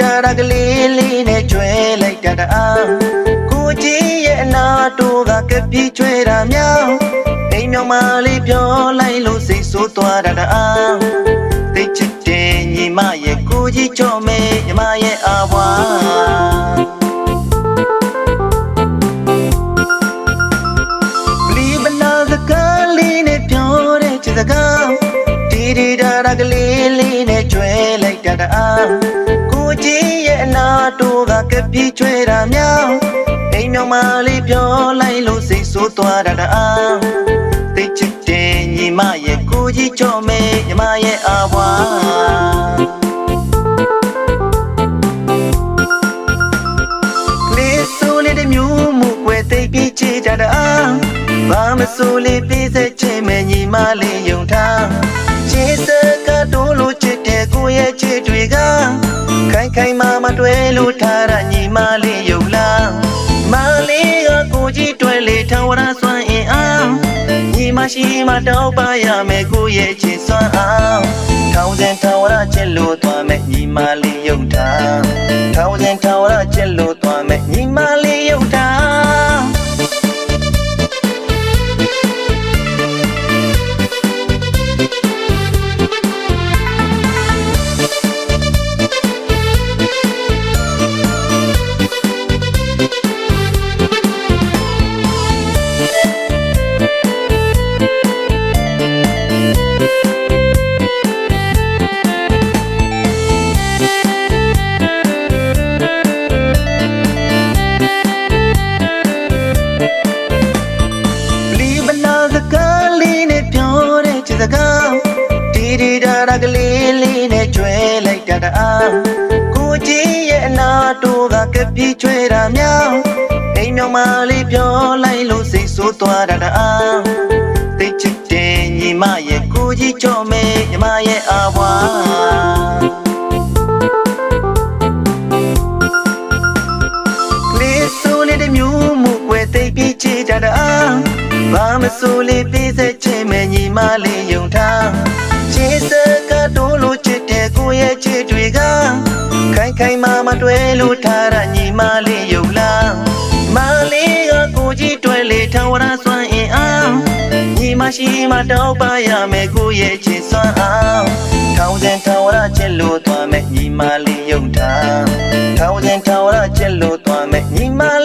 ရကလေးလေးနဲ့ကျွဲလိုက်တတ်အားကိုကြီးရဲ့အနာတိုးကကပ်ပြီးကျွဲတာများအိမ်မြောင်မလေးပြောလိုက်လို့စိတ်ဆိုးသွားတတ်အားသိချစ်တဲ့ညီမရဲ့ကိုကြီးကြော်မဲညီမရဲ့အာဝါလီဘနာစကားလေးနဲ့ပြောတဲ့ချစ်စကားဒီဒီဒါဒါကလေးလေးနဲ့ကျွဲလိုက်တတ်အား ကိုကြီးရဲ့အနာတိုးကကပ်ပြီးကျွဲတာများအိမ်မြောင်မလေးပြောလိုက်လို့စိတ်ဆိုးသွားတတ်အားသိချစ်တဲ့ညီမရဲ့ကိုကြီးကြော်မဲညီမရဲ့အာဝါလေးဆိုလေးတဲ့မျိုးမှုွယ်သိပ်ပြီးချစ်ကြတာဘာမဆိုလေးပေးစေ တွဲလို့ထားတာညီမလေးယုံလားမလေးကကိုကြီးတွဲလေထဝရစွမ်းအင်အားညီမရှိမှတောက်ပါရမယ်ကိုရဲ့ချစ်စွမ်းအောင်ထောင်စင်ထဝရချစ်လို့သွားမယ်ညီမလေးယုံထားထောင်စင် ဒီဒီဒါဒါကလေးလေးနဲ့ကျွဲလိုက်တတ်အားကိုကြီးရဲ့အနာတိုးကကပ်ပြီးကျွဲတာများအိမ်မြောင်မလေးပြောလိုက်လို့စိတ်ဆိုးသွားတတ်အားသိချစ်တဲ့ညီမရဲ့ကိုကြီးကြော်မဲညီမရဲ့အာဝါလေးဆိုလေးတဲ့မျိုးမှုွယ်သိပ်ပြီးချစ်ကြတာဘာမဆိုလေးပေးစေချင်မဲ့ညီမလေးယုံထား ခိုင်ခိုင်မာမတွဲလို့ထားတာညီမလေးယုံလားမလေးကကိုကြီးတွဲလေထဝရစွမ်းအင်အောင်ညီမရှိမှတောက်ပါရမယ်ကိုရဲ့ချစ်စွမ်းအောင်ထောင်စင်ထဝရချစ်လို့သွားမယ်ညီမလေးယုံထားထောင်စင်ထဝရချစ်လို့သွားမယ်ညီမလေးယုံထား